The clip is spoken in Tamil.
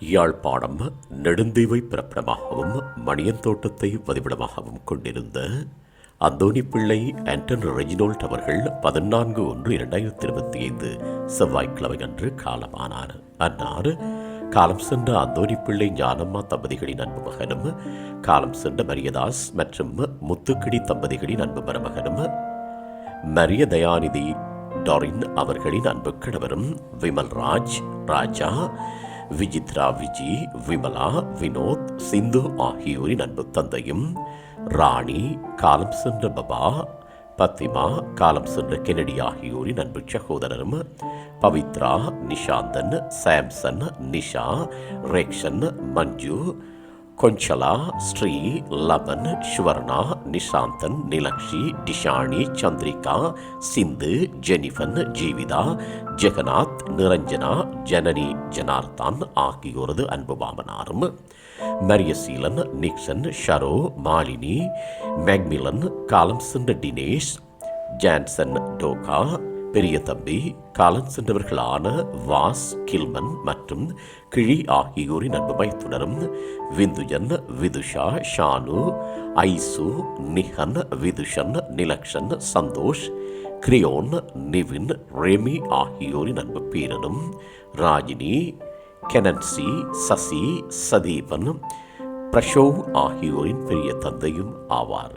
யாழ்ப்பாணம் நெடுந்தீவை பிறப்பிடமாகவும் மணியந்தோட்டத்தை வதிவிடமாகவும் கொண்டிருந்த அந்தோனி பிள்ளை ஆண்டன் ரெஜினோல்ட் அவர்கள் பதினான்கு ஒன்று இரண்டாயிரத்தி இருபத்தி ஐந்து செவ்வாய்க்கிழமை அன்று காலமானார். அன்னார் காலம் சென்ற அந்தோனி பிள்ளை ஞானம்மா தம்பதிகளின் அன்பு மகனும் காலம் சென்ற மரியதாஸ் மற்றும் முத்துக்கிடி தம்பதிகளின் அன்பு மருமகனும் மரிய தயாநிதி டாரின் அவர்களின் அன்பு கணவரும் விமல் ராஜ் ராஜா விஜித்ரா விஜி விமலா வினோத் சிந்து ஆகியோரின் அன்பு தந்தையும் ராணி காலம் சென்ற பபா பத்திமா காலம் சென்ற கெனடி ஆகியோரின் அன்பு சகோதரரும் பவித்ரா நிஷாந்தன் சாம்சன் நிஷா ரேக்ஷன் மஞ்சு கொஞ்சலா ஸ்ரீ லவன் சுவர்ணா நிஷாந்தன் நிலக்ஷி டிஷானி சந்திரிகா சிந்து ஜெனிஃபன் ஜீவிதா ஜெகநாத் நிரஞ்சனா ஜனனி ஜனார்தான் ஆகியோரது அன்பு மாமனாரும் மரியசீலன் நிக்சன் ஷரோ மாலினி மேக்மிலன் காலம்சன் டினேஷ் ஜான்சன் டோகா பெரிய தம்பி காலம் சென்றவர்களான வாஸ் கில்மன் மற்றும் கிழி ஆகியோரின் அன்பு மைத்துனரும் விந்துஜன் விதுஷா ஷானு ஐசு நிஹன் விதுஷன் நிலக்ஷன் சந்தோஷ் கிரியோன் நிவின் ரெமி ஆகியோரின் அன்பு பேரனும் ராஜினி கெனன்சி சசி சதீபன் பிரஷோவ் ஆகியோரின் பெரிய தந்தையும் ஆவார்.